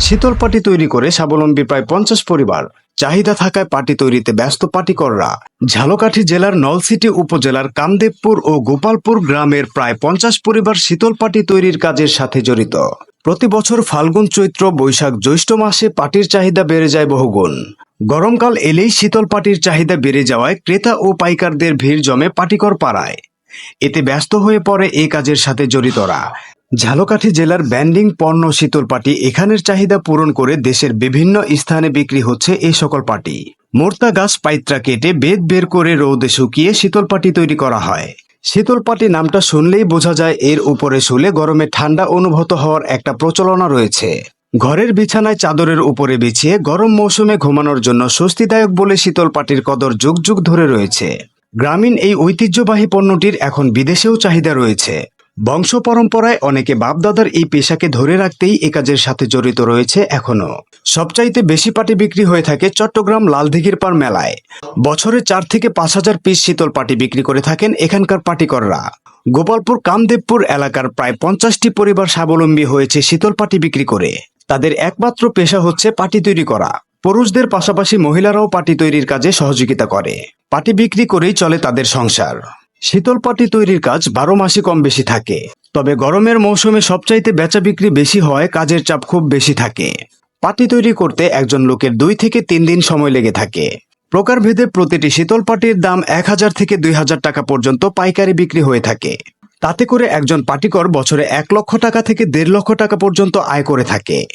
শীতল পাটি তৈরি করে স্বাবলম্বী প্রায় পঞ্চাশ পরিবার। চাহিদা থাকায় পাটি তৈরিতে ব্যস্ত পাটিকররা। ঝালকাঠি জেলার নলসিটি উপজেলার কামদেবপুর ও গোপালপুর গ্রামের প্রায় পঞ্চাশ পরিবার শীতল পাটি তৈরির কাজের সাথে জড়িত। প্রতি বছর ফাল্গুন চৈত্র, বৈশাখ জ্যৈষ্ঠ মাসে পাটির চাহিদা বেড়ে যায় বহুগুণ। গরমকাল এলেই শীতল পাটির চাহিদা বেড়ে যাওয়ায় ক্রেতা ও পাইকারদের ভিড় জমে পাটিকর পাড়ায়। এতে ব্যস্ত হয়ে পড়ে এ কাজের সাথে জড়িতরা। ঝালকাঠি জেলার ব্যান্ডিং পণ্য শীতল পাটি এখানের চাহিদা পূরণ করে দেশের বিভিন্ন স্থানে বিক্রি হচ্ছে এই সকল পাটি। মোর্তা গাছ পাইত্রা কেটে বেদ বের করে রৌদে শুকিয়ে শীতল পাটি তৈরি করা হয়। শীতল পাটি নামটা শুনলেই বোঝা যায় এর উপরে শুলে গরমে ঠান্ডা অনুভূত হওয়ার একটা প্রচলনা রয়েছে। ঘরের বিছানায় চাদরের উপরে বিছিয়ে গরম মৌসুমে ঘুমানোর জন্য স্বস্তিদায়ক বলে শীতল পাটির কদর যুগ যুগ ধরে রয়েছে। গ্রামীণ এই ঐতিহ্যবাহী পণ্যটির এখন বিদেশেও চাহিদা রয়েছে। বংশ পরম্পরায় অনেকে বাপদাদার এই পেশাকে ধরে রাখতেই এ কাজের সাথে জড়িত রয়েছে এখনও সবচাইতে বেশি পাটি বিক্রি হয়ে থাকে চট্টগ্রাম লালদিঘির পার মেলায়। বছরে চার থেকে পাঁচ হাজার পিস শীতল পাটি বিক্রি করে থাকেন এখানকার পাটিকররা। গোপালপুর কামদেবপুর এলাকার প্রায় পঞ্চাশটি পরিবার স্বাবলম্বী হয়েছে শীতল পাটি বিক্রি করে। তাদের একমাত্র পেশা হচ্ছে পাটি তৈরি করা। পুরুষদের পাশাপাশি মহিলারাও পাটি তৈরির কাজে সহযোগিতা করে। পাটি বিক্রি করেই চলে তাদের সংসার। শীতল পাটি তৈরির কাজ বারো মাসই কম বেশি থাকে। তবে গরমের মৌসুমে সবচাইতে বেচা বিক্রি বেশি হয়, কাজের চাপ খুব বেশি থাকে। পাটি তৈরি করতে একজন লোকের দুই থেকে তিন দিন সময় লেগে থাকে। প্রকারভেদে প্রতিটি শীতল পাটির দাম এক হাজার থেকে দুই হাজার টাকা পর্যন্ত পাইকারি বিক্রি হয়ে থাকে। তাতে করে একজন পাটিকর বছরে এক লক্ষ টাকা থেকে দেড় লক্ষ টাকা পর্যন্ত আয় করে থাকে।